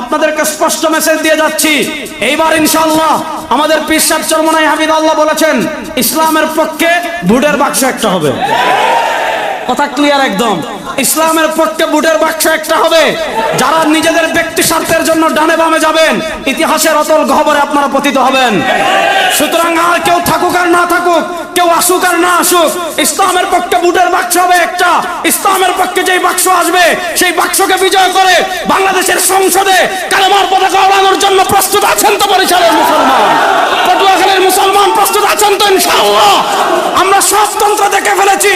আপনাদেরকে স্পষ্ট মেসেজ দিয়ে যাচ্ছি। এইবার ইনশাল্লাহ আমাদের পিসাব চরমনাই হামিদ আল্লাহ বলেছেন, ইসলামের পক্ষে ভোটের বাক্স একটা হবে। কথা ক্লিয়ার একদম। ইসলামের পক্ষে বুটের বাক্স একটা হবে। যারা নিজেদের ব্যক্তি স্বার্থের জন্য ডানে বামে যাবেন, ইতিহাসের অতল গহবরে আপনারা পতিত হবেন। সুতরাং আর কেউ থাকুক আর না থাকুক, কেউ আসুক আর না আসুক, ইসলামের পক্ষে বুটের বাক্স হবে একটা। ইসলামের পক্ষে যেই বাক্স আসবে, সেই বাক্সকে বিজয় করে বাংলাদেশের সংসদে কালেমার পতাকা ওড়ানোর জন্য প্রস্তুত আছেন তো পরিচালক মুসলমান পটুয়াখালীর মুসলমান প্রস্তুত আছেন তো ইনশাআল্লাহ আমরা সব তন্ত্র দেখে ফেলেছি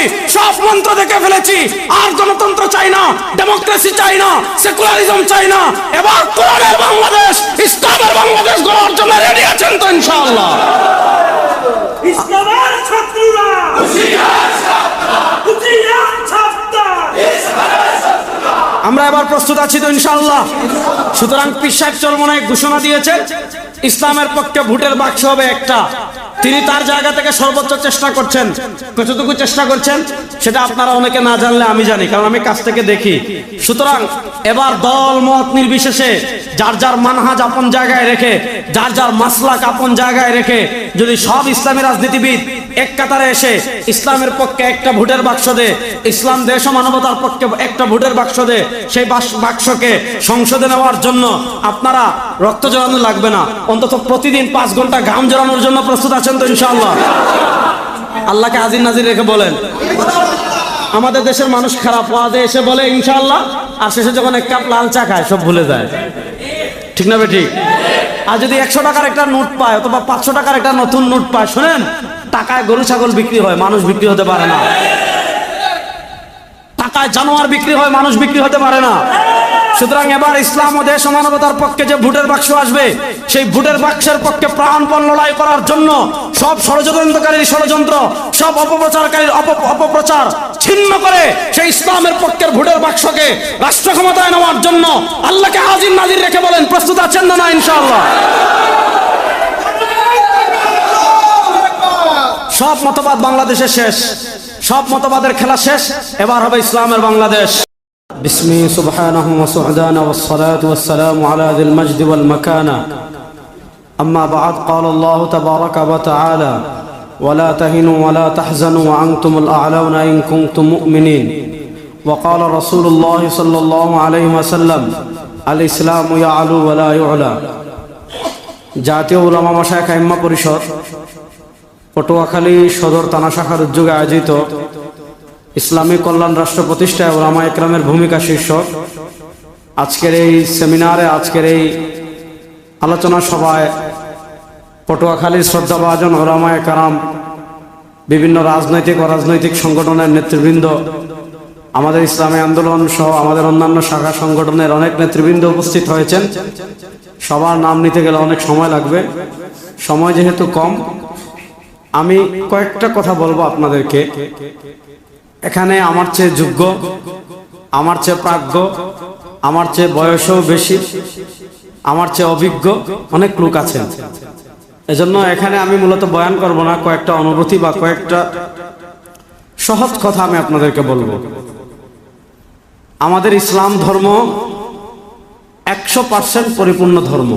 সব মন্ত্র দেখে ফেলেছি। আর গণতন্ত্র চাই না ডেমোক্রেসি চাই না সেকুলারিজম চাই না। এবার কোরআনের বাংলাদেশ ইসলামের বাংলাদেশ গড়ার জন্য রেডি আছেন তো ইনশাআল্লাহ। ইসলামের ছাত্ররা। আমরা এবার প্রস্তুত আছি তো ইনশাআল্লাহ। সুতরাং পিসাব চরমনায় ঘোষণা দিয়েছে ইসলামের পক্ষে ভোটের বাক্স হবে একটা। তিনি তার জায়গা থেকে সর্বোচ্চ চেষ্টা করছেন। কতটুকু চেষ্টা করছেন, সেটা আপনারা অনেকে না জানলে আমি জানি, কারণ আমি কাছ থেকে দেখি। সুতরাং এবার দল মত নির্বিশেষে যার যার মানহাজ আপন জায়গায় রেখে, যার যার মাসলাক আপন জায়গায় রেখে, যদি সব ইসলামী রাজনীতিবিদ এক কাতারে এসে ইসলামের পক্ষে একটা ভোটের বাক্স দে ইসলাম দেশ ও মানবতার পক্ষে একটা ভোটের বাক্স দে সেই বাক্সকে সংসদে নেওয়ার জন্য আপনারা রক্ত জড়ানো লাগবে না। অন্তত প্রতিদিন পাঁচ ঘণ্টা ঘাম জড়ানোর জন্য প্রস্তুত আছেন তো ইনশাআল্লাহ? আল্লাহকে হাজির নাজির রেখে বলেন। আমাদের দেশের মানুষ খারাপ ওয়াজে এসে বলে ইনশাআল্লাহ, আর শেষে যখন এক কাপ লাল চা খায়, সব ভুলে যায়। ঠিক না বেটি? আর যদি একশো টাকার একটা নোট পায় অথবা পাঁচশো টাকার একটা নতুন নোট পায়, শোনেন, টাকায় গরু, ছাগল বিক্রি হয়, মানুষ বিক্রি হতে পারে না। টাকায় জানোয়ার বিক্রি হয়, মানুষ বিক্রি হতে পারে না। সুতরাং এবার ইসলাম ও দেশ মানবতার পক্ষে যে ভোটের বাক্স আসবে, সেই ভোটের বাক্সের পক্ষে প্রাণপণ লড়াই করার জন্য সব ষড়যন্ত্রকারীর ষড়যন্ত্র, সব অপপ্রচারকারীর অপ- অপপ্রচার ছিন্ন করে সেই ইসলামের পক্ষের ভোটের বাক্সকে রাষ্ট্র ক্ষমতায় নেওয়ার জন্য আল্লাহকে হাজির নাজির রেখে বলেন, প্রস্তুত আছেন না না, ইনশাআল্লাহ? সব মতবাদ বাংলাদেশে শেষ, সব মতবাদের খেলা শেষ, এবার হবে ইসলামের বাংলাদেশ। بسمي سبحانه وسعدانه والصلاة والسلام على ذي المجد والمكانة أما بعد قال الله تبارك وتعالى ولا تهنوا ولا تحزنوا وأنتم الأعلون إن كنتم مؤمنين وقال رسول الله صلى الله عليه وسلم الإسلام يعلو ولا يعلى জাতীয় উলামা মাসায় খাইম্মা পরিষদ পটুয়াখালী সদর থানা শাখার উদ্যোগে আয়োজিত ইসলামী কল্যাণ রাষ্ট্র প্রতিষ্ঠায় ওলামা একরামের ভূমিকা শীর্ষক। আজকের এই সেমিনারে, আজকের এই আলোচনা সভায় পটুয়াখালীর শ্রদ্ধাভাজন ওলামা একরাম, বিভিন্ন রাজনৈতিক, অরাজনৈতিক সংগঠনের নেতৃবৃন্দ, আমাদের ইসলামী আন্দোলন সহ আমাদের অন্যান্য শাখা সংগঠনের অনেক নেতৃবৃন্দ উপস্থিত হয়েছেন। সবার নাম নিতে গেলে অনেক সময় লাগবে। সময় যেহেতু কম, আমি কয়েকটা কথা বলব আপনাদেরকে। এখানে আমার চেয়ে যোগ্য, আমার চেয়ে প্রাজ্ঞ, আমার চেয়ে বয়সও বেশি, আমার চেয়ে অভিজ্ঞ অনেক লোক আছেন। এজন্য এখানে আমি মূলত বয়ান করব না, কয়েকটা অনুভূতি বা কয়েকটা সহজ কথা আমি আপনাদেরকে বলব। আমাদের ইসলাম ধর্ম একশো পার্সেন্ট পরিপূর্ণ ধর্ম।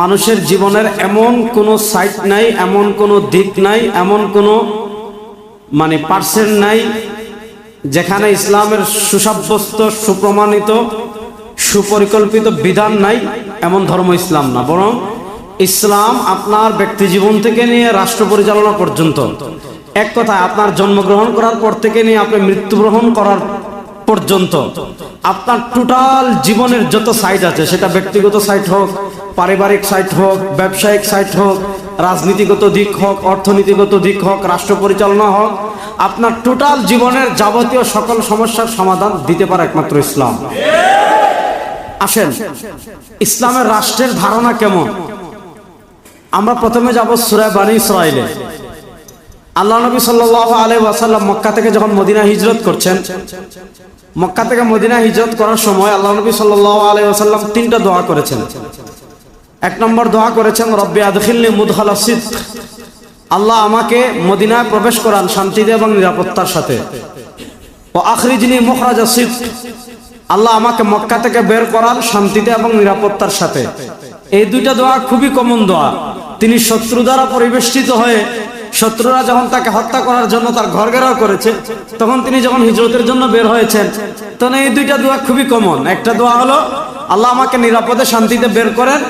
মানুষের জীবনের এমন কোনো সাইট নাই, এমন কোনো দিক নাই, এমন কোনো মানে পার্সেন্ট নাই, যেখানে ইসলামের সুসাব্যস্ত, সুপ্রমাণিত, সুপরিকল্পিত বিধান নাই, এমন ধর্ম ইসলাম না। বরং ইসলাম আপনার ব্যক্তি জীবন থেকে নিয়ে রাষ্ট্র পরিচালনা পর্যন্ত, এক কথায় আপনার জন্মগ্রহণ করার পর থেকে নিয়ে আপনি মৃত্যুগ্রহণ করার পর্যন্ত, আপনার টোটাল জীবনের যত সাইট আছে, সেটা ব্যক্তিগত সাইট হোক, পারিবারিক সাইট হোক, ব্যবসায়িক সাইট হোক রাজনীতিগত দিক হোক, অর্থনীতিগত দিক হোক, রাষ্ট্র পরিচালনা হোক, আপনার টোটাল জীবনের যাবতীয় সকল সমস্যার সমাধান দিতে পারে একমাত্র ইসলাম। আসেন, ইসলামের রাষ্ট্রের ধারণা কেমন? আমরা প্রথমে যাব সুরায় বানী ইসরায়েলে আল্লাহ নবী সাল্লাহ আলাই ওয়াসাল্লাম মক্কা থেকে যখন মদিনা হিজরত করছেন, মক্কা থেকে মদিনা হিজরত করার সময় আল্লাহ নবী সাল্লাহ আলাই ওয়াসাল্লাম তিনটা দোয়া করেছেন। এক নম্বর দোয়া করেছেন, রব্বি আদখিল্লি মুদখালা সিদ আল্লাহ আমাকে মদিনায় প্রবেশ করান শান্তিতে এবং নিরাপত্তার সাথে। ও আখরিজিনী মুখরাজা সিদ আল্লাহ আমাকে মক্কা থেকে বের করান শান্তিতে এবং নিরাপত্তার সাথে। এই দুইটা দোয়া খুবই কমন দোয়া। তিনি শত্রু দ্বারা পরিবেষ্টিত হয়ে শত্রুরা যখন তাকে হত্যা করার জন্য তার ঘর ঘেরাও করেছে, তখন তিনি যখন হিজরতের জন্য বের হয়েছেন, তখন এই দুইটা দোয়া খুবই কমন একটা দোয়া হলো, আল্লাহ আমাকে নিরাপদে শান্তিতে বের করেন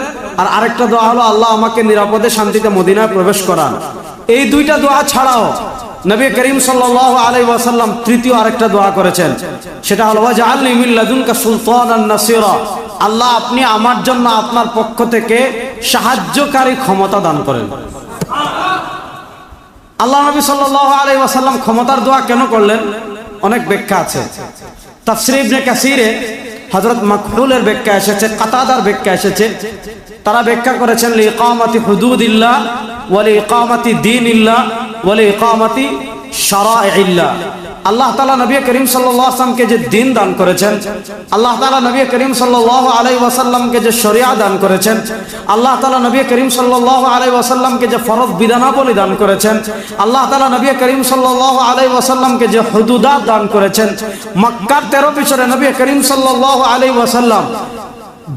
আর আরেকটা দোয়া হলো, আল্লাহ আমাকে নিরাপদে শান্তিতে মদিনায় প্রবেশ করান। এই দুইটা দোয়া ছাড়াও নবী করিম সাল্লাল্লাহু আলাইহি ওয়াসাল্লাম তৃতীয় আরেকটা দোয়া করেছেন। সেটা হলো, ওয়াজআলনি লাদুনকা সুলতানান নাসিরা। আল্লাহ আপনি আমার জন্য আপনার পক্ষ থেকে সাহায্যকারী ক্ষমতা দান করেন। আল্লাহ নবী সাল্লাল্লাহু আলাইহি ওয়াসাল্লাম ক্ষমতার দোয়া কেন করলেন? অনেক ব্যাখ্যা আছে। তাফসীর ইবনে কাসিরে হযরত মাকহুলের ব্যাখ্যা এসেছে, কাতাদার ব্যাখ্যা এসেছে। তারা ব্যাখ্যা করেছেন লিকামাতি হুদুদিল্লাহ ওয়া লিকামাতি দীনিল্লাহ ওয়া লিকামাতি শারাইল্লাহ আল্লাহ তাআলা নবী করিম ওয়াসাল্লামকে যে দিন দান করেছেন, আল্লাহ তাআলা নবী করিম সাল্লাল্লাহু আলাই ওয়াসাল্লামকে যে শরিয়া দান করেছেন, আল্লাহ তালা নবী করিম সাল্লাল্লাহু আলাই ওয়াসাল্লামকে যে ফরজ বিধানাবলী দান করেছেন, আল্লাহ তাআলা নবী করিম সাল্লাল্লাহু আলাই ওয়াসাল্লামকে যে হুদুদাত দান করেছেন, মক্কার 13 বছরে নবী করিম সাল্লাল্লাহু আলাই ওয়াসাল্লাম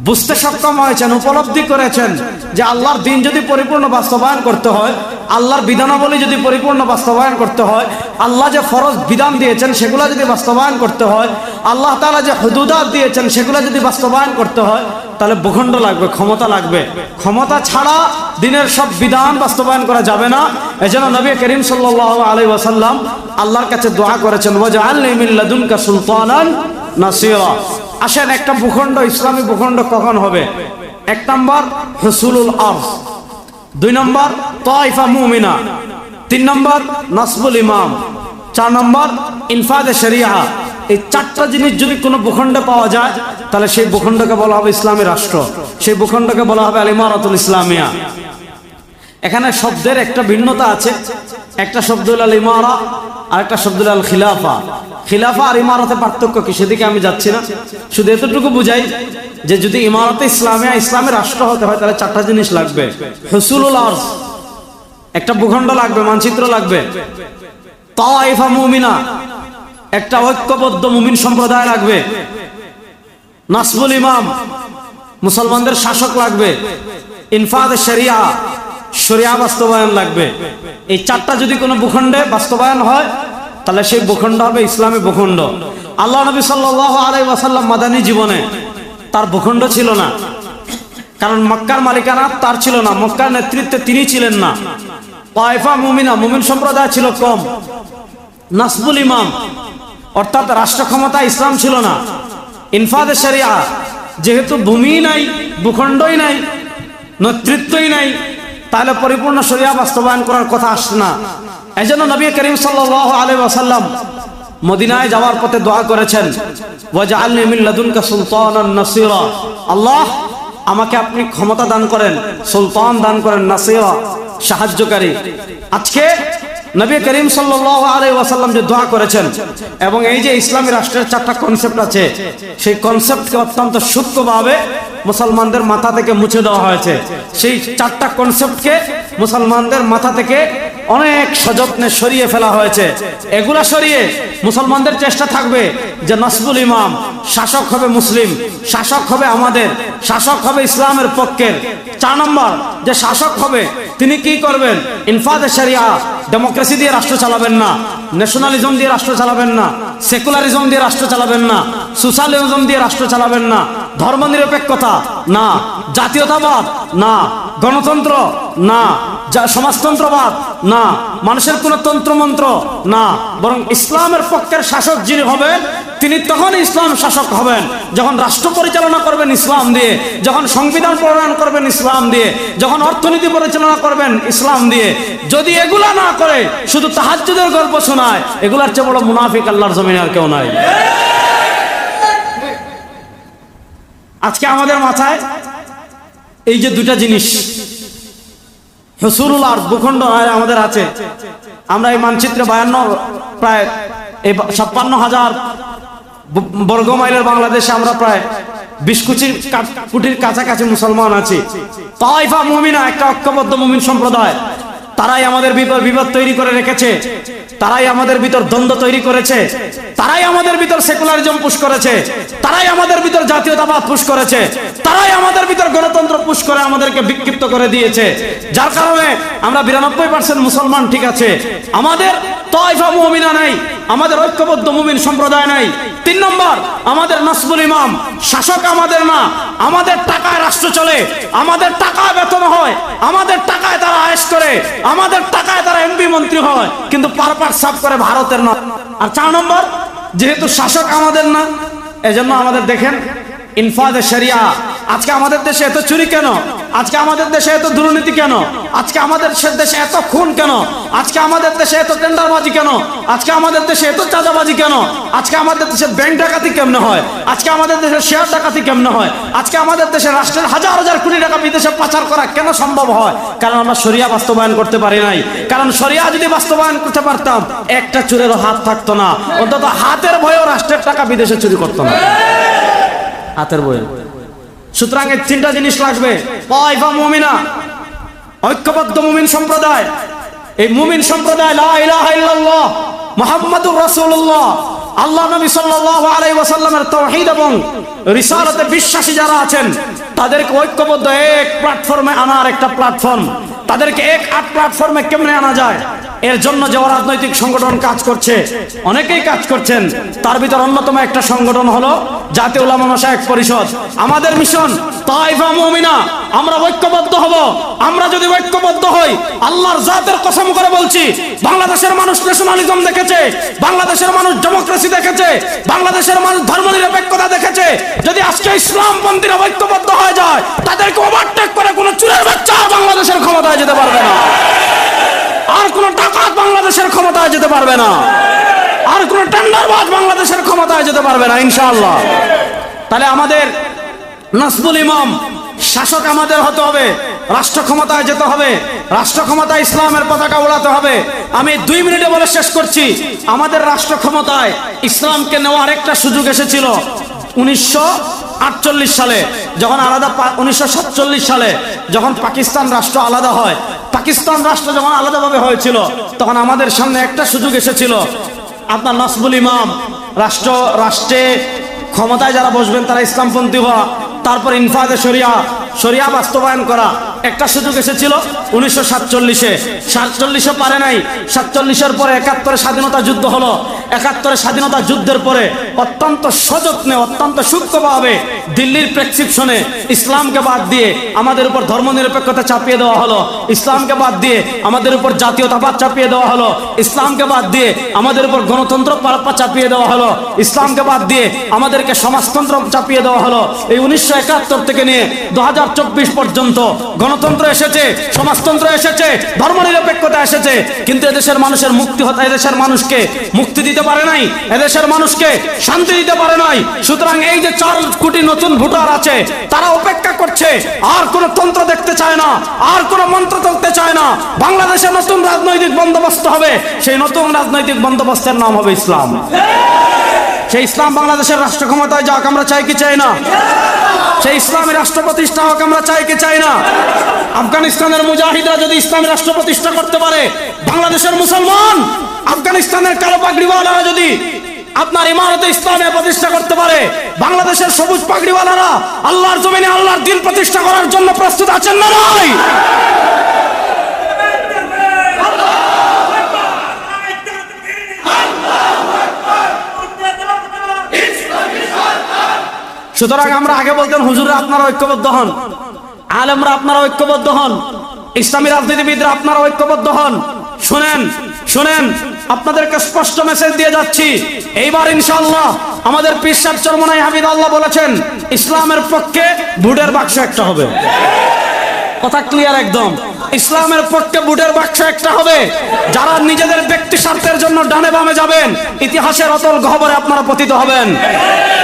বুঝতে সক্ষম হয়েছেন, উপলব্ধি করেছেন যে আল্লাহর দিন যদি পরিপূর্ণ বাস্তবায়ন করতে হয়, আল্লাহর বিধানাবলী যদি পরিপূর্ণ বাস্তবায়ন করতে হয়, আল্লাহ যে ফরজ বিধান দিয়েছেন সেগুলো যদি বাস্তবায়ন করতে হয়, আল্লাহ তাআলা যে হুদুদাত দিয়েছেন সেগুলো যদি বাস্তবায়ন করতে হয়, তাহলে ভূখণ্ড লাগবে, ক্ষমতা লাগবে। ক্ষমতা ছাড়া দিনের সব বিধান বাস্তবায়ন করা যাবে না। এজন্য নবী করিম সাল্লাল্লাহু আলাইহি ওয়াসাল্লাম আল্লাহর কাছে দোয়া করেছেন, ওয়াজআলনি মিন লাদুনকা সুলতানান নাসিরা। আসেন একটা ভূখণ্ড, ইসলামী ভূখণ্ড কখন হবে? এক নম্বর হুসুলুল আরশ। দুই নম্বর, তাইফা মুমিনা। তিন নম্বর, নাসবুল ইমাম। চার নম্বর, ইনফাদে শরিয়া এই চারটা জিনিস যদি কোনো ভূখণ্ডে পাওয়া যায়, তাহলে সেই ভূখণ্ডকে বলা হবে ইসলামী রাষ্ট্র। সেই ভূখণ্ডকে বলা হবে আল ইমারাতুল ইসলামিয়া। এখানে শব্দের একটা ভিন্নতা আছে। একটা শব্দ হল আল ইমারা আর একটা শব্দ আল খিলাফা। খিলাফা আর ইমারতে পার্থক্য কি? সেদিকে আমি যাচ্ছি না। শুধু এতটুকু বুঝাই যে যদি ইমারতে ইসলামিয়া ইসলামের রাষ্ট্র হতে হয়, তাহলে চারটা জিনিস লাগবে। হুসুলুল আরজ একটা ভূখণ্ড লাগবে, মানচিত্র লাগবে। তাইফা মুমিনা, একটা ঐক্যবদ্ধ মুমিন সম্প্রদায় লাগবে। নাসবুল ইমাম, মুসলমানদের শাসক লাগবে। ইনফাদ শরিয়া শরিয়া বাস্তবায়ন লাগবে। এই চারটা যদি কোনো ভূখণ্ডে বাস্তবায়ন হয়, তাহলে সেই ভূখণ্ড হবে ইসলামী ভূখণ্ড। আল্লাহ নবী সাল্লাহ আলাই ওয়াসাল্লাম মাদানী জীবনে তার ভূখণ্ড ছিল না। কারণ মক্কার মালিকানা তার ছিল না, মক্কার নেতৃত্বে তিনি ছিলেন না। পায়ফা মুমিনা, মুমিন সম্প্রদায় ছিল কম। নাসবুল ইমাম, অর্থাৎ রাষ্ট্র ক্ষমতা ইসলাম ছিল না। ইনফাদে যেহেতু ভূমি নাই, ভূখণ্ডই নাই, নেতৃত্বই নাই তাহলে পরিপূর্ণ শরিয়া বাস্তবায়ন করার কথা আসছে না। এই জন্য নবী করিম সাল্লাহ আলি ওয়াসাল্লাম মদিনায় যাওয়ার পথে দোয়া করেছেন আল্লাহ, আমাকে আপনি ক্ষমতা দান করেন, সুলতান দান করেন, নাসিরা, সাহায্যকারী। আজকে নবী করিম সাল্লাহ আলী ওয়াসাল্লাম যে দোয়া করেছেন এবং এই যে ইসলামী রাষ্ট্রের চারটা কনসেপ্ট আছে, সেই কনসেপ্টকে অত্যন্ত সূক্ষ্মভাবে মুসলমানদের মাথা থেকে মুছে দেওয়া হয়েছে। সেই চারটা কনসেপ্টকে মুসলমানদের মাথা থেকে অনেক সযত্নে সরিয়ে ফেলা হয়েছে। এগুলা সরিয়ে মুসলমানদের চেষ্টা থাকবে যে নসবুল ইমাম শাসক হবে মুসলিম, শাসক হবে আমাদের, শাসক হবে ইসলামের পক্ষের। চার নম্বর, যে শাসক হবে, তিনি কি করবেন? ইনফাদে শরিয়া, ডেমোক্রেসি দিয়ে রাষ্ট্র চালাবেন না, ন্যাশনালিজম দিয়ে রাষ্ট্র চালাবেন না, সেকুলারিজম দিয়ে রাষ্ট্র চালাবেন না, সোশ্যালিজম দিয়ে রাষ্ট্র চালাবেন না, ধর্মনিরপেক্ষতা, না, জাতীয়তাবাদ, না গণতন্ত্র? না। যা সমাজতন্ত্রবাদ? না। মানুষের কোন তন্ত্রমন্ত্র? না। বরং ইসলামের পক্ষের শাসক যিনি হবেন, তিনি তখন ইসলাম শাসক হবেন। যখন রাষ্ট্র পরিচালনা করবেন ইসলাম দিয়ে, যখন সংবিধান প্রণয়ন করবেন ইসলাম দিয়ে, যখন অর্থনীতি পরিচালনা করবেন ইসলাম দিয়ে। যদি এগুলা না করে, শুধু তাহাজ্জুদের গল্প শোনায়, এগুলার চেয়ে বড় মুনাফিক আল্লাহর জমিনে আর কেউ নাই। আজকে আমাদের মাথায় এই যে দুটা জিনিস হসুরুল আর ভূখণ্ড আমাদের আছে আমরা এই মানচিত্রে বায়ান্ন, প্রায় এই ছাপ্পান্ন হাজার বর্গ মাইলের বাংলাদেশে আমরা প্রায় বিশ কুচির কুটির কাছাকাছি মুসলমান আছি। তাইফা মুমিনা একটা ঐক্যবদ্ধ মুমিন সম্প্রদায়। তারাই আমাদের ভিতর বিপদ তৈরি করে রেখেছে। তারাই আমাদের ভিতর দ্বন্দ্ব তৈরি করেছে। তারাই আমাদের ভিতর সেকুলারিজম পুশ করেছে। তারাই আমাদের ভিতর জাতীয়তাবাদ পুশ করেছে। তারাই আমাদের ভিতর গণতন্ত্র পুশ করে আমাদেরকে বিক্ষিপ্ত করে দিয়েছে। যার কারণে আমরা বিরানব্বই পার্সেন্ট মুসলমান ঠিক আছে। আমাদের তয়ফা মুমিনা নাই, আমাদের ঐক্যবদ্ধ মুমিন সম্প্রদায় নাই। তিন নম্বর, আমাদের নাসবুল ইমাম, শাসক আমাদের না, আমাদের টাকায় রাষ্ট্র চলে, আমাদের টাকায় বেতন হয়, আমাদের টাকায় তারা আয়েস করে, আমাদের টাকায় তারা এমপি মন্ত্রী হয়, কিন্তু পারপার সাফ করে ভারতের না। আর চার নম্বর, যেহেতু শাসক আমাদের না, এজন্য আমাদের দেখেন ইনফাদে শরিয়া আজকে আমাদের দেশে এত চুরি কেন? আজকে আমাদের দেশে এত দুর্নীতি কেন? আজকে আমাদের দেশে এত খুন কেন? আজকে আমাদের দেশে এত টেন্ডারবাজি কেন? আজকে আমাদের দেশে এত চাঁদাবাজি কেন? আজকে আমাদের দেশে ব্যাংক ডাকাতি কেমনে হয়? আজকে আমাদের দেশে শেয়ার ডাকাতি কেমনে হয়? আজকে আমাদের দেশে রাষ্ট্রের হাজার হাজার কোটি টাকা বিদেশে পাচার করা কেন সম্ভব হয়? কারণ আমরা শরিয়া বাস্তবায়ন করতে পারি নাই। কারণ শরিয়া যদি বাস্তবায়ন করতে পারতাম, একটা চুরেরও হাত থাকতো না। অন্তত হাতের ভয়েও রাষ্ট্রের টাকা বিদেশে চুরি করতো না। হাতের বই সুতরাং এর তিনটা জিনিস লাগবে। পয়ফা মুমিনা, ঐক্যবদ্ধ মুমিন সম্প্রদায়। এই মুমিন সম্প্রদায়, লা ইলাহা ইল্লাল্লাহ, মুহাম্মাদুর রাসূলুল্লাহ, আল্লাহ নবী সাল্লাল্লাহু আলাইহি ওয়াসাল্লামের তাওহীদ এবং রিসালাতে বিশ্বাসী যারা আছেন, তাদেরকে ঐক্যবদ্ধ এক প্ল্যাটফর্মে আনার একটা প্ল্যাটফর্ম। তাদেরকে এক আট প্ল্যাটফর্মে কেমনে আনা যায়? এর জন্য যে রাজনৈতিক সংগঠন কাজ করছে, অনেকেই কাজ করছেন। তার ভিতর অন্যতম একটা সংগঠন হলো জাতীয় উলামা মাসায়েক পরিষদ। আমাদের মিশন তাইফা মুমিনা, আমরা ঐক্যবদ্ধ হব। আমরা যদি ঐক্যবদ্ধ হই, আল্লাহর জাতের কসম করে বলছি, বাংলাদেশের মানুষ ন্যাশনালিজম দেখেছে, বাংলাদেশের মানুষ ডেমোক্রেসি দেখেছে, বাংলাদেশের মানুষ ধর্মনিরপেক্ষতা দেখেছে। যদি আজকে ইসলামপন্থীরা ঐক্যবদ্ধ হয়ে যায়, তাদেরকে ওভারটেক করে কোনো চুরের বাচ্চা বাংলাদেশের ক্ষমতায় যেতে পারবে না। আর কোন বাংলাদেশের ক্ষমতায় যেতে পারবে না। আর কোন বাংলাদেশের ক্ষমতায় যেতে পারবে না, ইনশাআল্লাহ। তাহলে আমাদের নাসবুল ইমাম, শাসক আমাদের হতে হবে, রাষ্ট্র ক্ষমতায় যেতে হবে, রাষ্ট্র ক্ষমতায় ইসলামের পতাকা ওড়াতে হবে। আমি দুই মিনিটে বলে শেষ করছি, আমাদের রাষ্ট্র ক্ষমতায় ইসলামকে নেওয়ার একটা সুযোগ এসেছিল উনিশশো আটচল্লিশ সালে, যখন আলাদা উনিশশো সাতচল্লিশ সালে যখন পাকিস্তান রাষ্ট্র আলাদা হয়, পাকিস্তান রাষ্ট্র যখন আলাদাভাবে হয়েছিল, তখন আমাদের সামনে একটা সুযোগ এসেছিল। আপনার নসবুল ইমাম, রাষ্ট্র, রাষ্ট্রে ক্ষমতায় যারা বসবেন তারা ইসলামপন্থী হওয়া, তারপর ইনফাদে শরিয়া শরিয়া বাস্তবায়ন করা একটা সুযোগ এসেছিল উনিশশো সাতচল্লিশে। সাতচল্লিশে পারে নাই, সাতচল্লিশের পরে একাত্তরে স্বাধীনতা যুদ্ধ হলো। একাত্তরে স্বাধীনতা যুদ্ধের পরে অত্যন্ত সযত্নে, অত্যন্ত সূক্ষ্মভাবে দিল্লির প্রেসক্রিপশনে ইসলামকে বাদ দিয়ে আমাদের উপর ধর্মনিরপেক্ষতা চাপিয়ে দেওয়া হলো। ইসলামকে বাদ দিয়ে আমাদের উপর জাতীয়তাবাদ চাপিয়ে দেওয়া হলো। ইসলামকে বাদ দিয়ে আমাদের উপর গণতন্ত্র পারাপ্পা চাপিয়ে দেওয়া হলো। ইসলামকে বাদ দিয়ে আমাদেরকে সমাজতন্ত্র চাপিয়ে দেওয়া হলো। এই উনিশশো একাত্তর থেকে নিয়ে দু হাজার চব্বিশ পর্যন্ত গণতন্ত্র এসেছে, সমাজতন্ত্র এসেছে, ধর্মনিরপেক্ষতা এসেছে, কিন্তু এদেশের মানুষের মুক্তি হতে এদেশের মানুষকে মুক্তি দিতে পারে নাই, এদেশের মানুষকে শান্তি দিতে পারে নাই। সুতরাং এই যে চার কোটি নতুন ভোটার আছে, তারা অপেক্ষা করছে, আর কোন তন্ত্র দেখতে চায় না, আর কোন মন্ত্র দেখতে চায় না। বাংলাদেশে নতুন রাজনৈতিক বন্দোবস্ত হবে, সেই নতুন রাজনৈতিক বন্দোবস্তের নাম হবে ইসলাম। সেই ইসলাম বাংলাদেশের রাষ্ট্র ক্ষমতায় যাক, আমরা চাই কি চাই না? সেই ইসলামী রাষ্ট্র প্রতিষ্ঠা হোক, আমরা চাই কি চাই না? আফগানিস্তানের মুজাহিদরা যদি ইসলামী রাষ্ট্র প্রতিষ্ঠা করতে পারে, বাংলাদেশের মুসলমান, আফগানিস্তানের কালো পাগড়িওয়ালারা যদি আপনার ইমারতে ইসলামে প্রতিষ্ঠা করতে পারে, বাংলাদেশের সবুজ পাগড়িওয়ালারা আল্লাহর জমিনে আল্লাহর দিন প্রতিষ্ঠা করার জন্য প্রস্তুত আছেন না নয় সুতরাং আমরা আগে বলতেন হুজুরে আপনারা ঐক্যবদ্ধ হন। আলেমরা আপনারা ঐক্যবদ্ধ হন। ইসলামী রাজনীতিবিদরা আপনারা ঐক্যবদ্ধ হন। শুনেন শুনেন, আপনাদেরকে স্পষ্ট মেসেজ দিয়ে যাচ্ছি। এইবার ইনশাআল্লাহ আমাদের পিসাব চরমনাই হামিদ আল্লাহ বলেছেন, ইসলামের পক্ষে বুটের বাক্স একটা হবে। কথা ক্লিয়ার একদম। ইসলামের পক্ষে বুটের বাক্স একটা হবে। যারা নিজেদের ব্যক্তি স্বার্থের জন্য ডানে বামে যাবেন, ইতিহাসের অতল গহবরে আপনারা পতিত হবেন।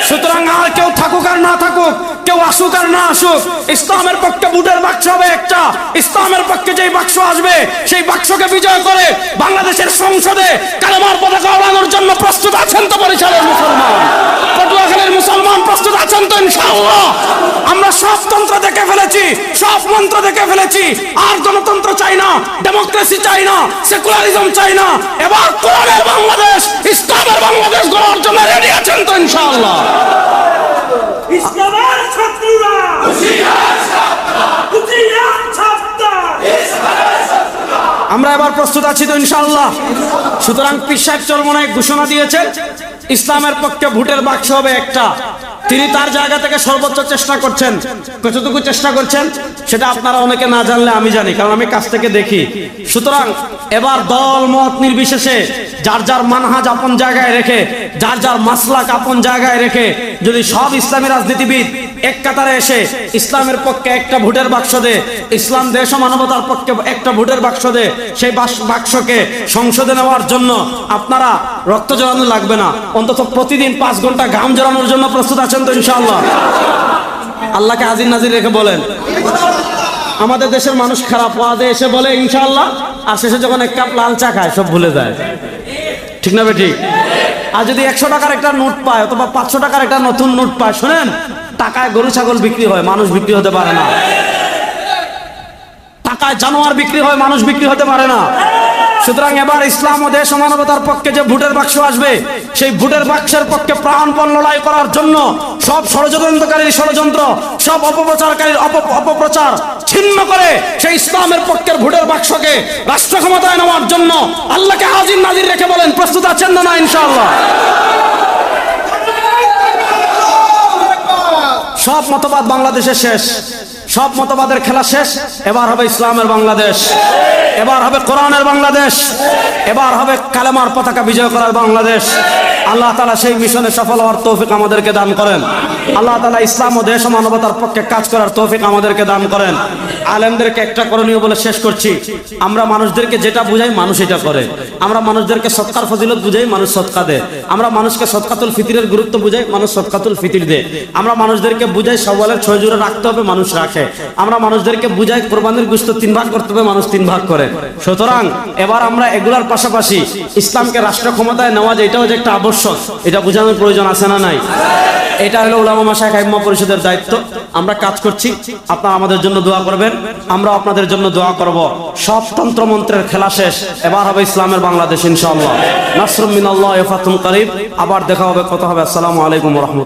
সুতরাং আর কেউ থাকুক আর না থাকুক, কেউ আসুক আর না আসুক, ইসলামের পক্ষে বুটের বাক্স হবে একটা। ইসলামের পক্ষে যেই বাক্স আসবে, সেই বাক্সকে বিজয় করে বাংলাদেশের সংসদে কালেমার পতাকা ওড়ানোর জন্য প্রস্তুত আছেন তো পরিচালক মুসলমান? পটুয়াখালীর মুসলমান প্রস্তুত আছেন তো ইনশাআল্লাহ? সব তন্ত্র দেখে ফেলেছি সব মন্ত্র দেখে ফেলেছি। আর গণতন্ত্র চাই না ডেমোক্রেসি চাই না সেকুলারিজম চাই না। এবার কোরআনের বাংলাদেশ ইসলামের বাংলাদেশ গড়ার জন্য রেডি আছেন তো ইনশাআল্লাহ। ইসলামের ছাত্ররা। আমরা এবার প্রস্তুত আছি তো ইনশাআল্লাহ। সুতরাং পীর সাহেব চরমনায় ঘোষণা দিয়েছেন ইসলামের পক্ষে ভোটের বাক্স হবে একটা। তিনি তার জায়গা থেকে সর্বোচ্চ চেষ্টা করছেন। কতটুকু চেষ্টা করছেন, সেটা আপনারা অনেকে না জানলে আমি জানি, কারণ আমি কাছ থেকে দেখি। সুতরাং এবার দল মত নির্বিশেষে যার যার মানহাজ আপন জায়গায় রেখে, যার যার মাসলাক আপন জায়গায় রেখে, যদি সব ইসলামী রাজনীতিবিদ এক কাতারে এসে ইসলামের পক্ষে একটা ভোটের বাক্স দে, ইসলাম দেশ ও মানবতার পক্ষে একটা ভোটের বাক্স দে, সেই বাক্সকে সংসদে নেওয়ার জন্য আপনারা রক্ত জড়ানো লাগবে না। অন্তত প্রতিদিন পাঁচ ঘণ্টা ঘাম জড়ানোর জন্য প্রস্তুত আছেন তো ইনশাআল্লাহ। আল্লাহকে হাজির নাজির রেখে বলেন। আমাদের দেশের মানুষ খারাপ, ওয়াজে এসে বলে ইনশাআল্লাহ, আর শেষে যখন এক কাপ লাল চা খায়, সব ভুলে যায়। ঠিক না বেটি আর যদি একশো টাকার একটা নোট পায় অথবা পাঁচশো টাকার একটা নতুন নোট পায়, শোনেন, টাকায় গরু, ছাগল বিক্রি হয়, মানুষ বিক্রি হতে পারে না। টাকায় জানোয়ার বিক্রি হয়, মানুষ বিক্রি হতে পারে না। সুতরাং এবার ইসলাম ও দেশ মানবতার পক্ষে যে ভোটের বাক্স আসবে, সেই ভোটের বাক্সের পক্ষে প্রাণপণ লড়াই করার জন্য সব ষড়যন্ত্রকারীর ষড়যন্ত্র, সব অপপ্রচারকারীর অপপ্রচার ছিন্ন করে সেই ইসলামের পক্ষের ভোটের বাক্সকে রাষ্ট্র ক্ষমতায় নেওয়ার জন্য আল্লাহকে হাজির নাজির রেখে বলেন, প্রস্তুত আছেন না, ইনশাআল্লাহ? সব মতবাদ বাংলাদেশে শেষ। সব মতবাদের খেলা শেষ, এবার হবে ইসলামের বাংলাদেশ। এবার হবে কোরআনের বাংলাদেশ। এবার হবে কালেমার পতাকা বিজয় করার বাংলাদেশ। আল্লাহ তালা সেই মিশনে সফল হওয়ার তৌফিক আমাদেরকে দান করেন। আল্লাহ তালা ইসলাম ও দেশ মানবতার পক্ষে কাজ করার তৌফিক আমাদেরকে দান করেন। আলেমদেরকে একটা করণীয় বলে শেষ করছি। আমরা মানুষদেরকে যেটা বুঝাই মানুষ এটা করে। আমরা মানুষদেরকে সৎকার ফজিলত বুঝাই মানুষ সৎকা দেয়। আমরা মানুষকে সৎকাতুল ফিতিরের গুরুত্ব বুঝাই মানুষ সৎকাতুল ফিতির দেয়। আমরা মানুষদেরকে বুঝাই সওয়ালের ছয় জোড়া রাখতে হবে, মানুষ রাখে। আমরা মানুষদেরকে বুঝাই কোরবানির গুস্ত তিন ভাগ করতে হবে, মানুষ তিন ভাগ করে। সুতরাং এবার আমরা এগুলার পাশাপাশি ইসলামকে রাষ্ট্র ক্ষমতায় নেওয়া যে এটাও যে একটা আবশ্যক এটা বোঝানোর প্রয়োজন আছে না নাই? এটা হলো উলামা মাসায় পরিষদের দায়িত্ব। আমরা কাজ করছি। আপনারা আমাদের জন্য দোয়া করবেন। আমরা আপনাদের জন্য দোয়া করব। সব তন্ত্র মন্ত্রের খেলা শেষ। এবার হবে ইসলামের বাংলাদেশ, ইনশাআল্লাহ। নাসরুম মিনাল্লাহ ফাতুম করিব। আবার দেখা হবে, কথা হবে। আসসালামু আলাইকুম রহমত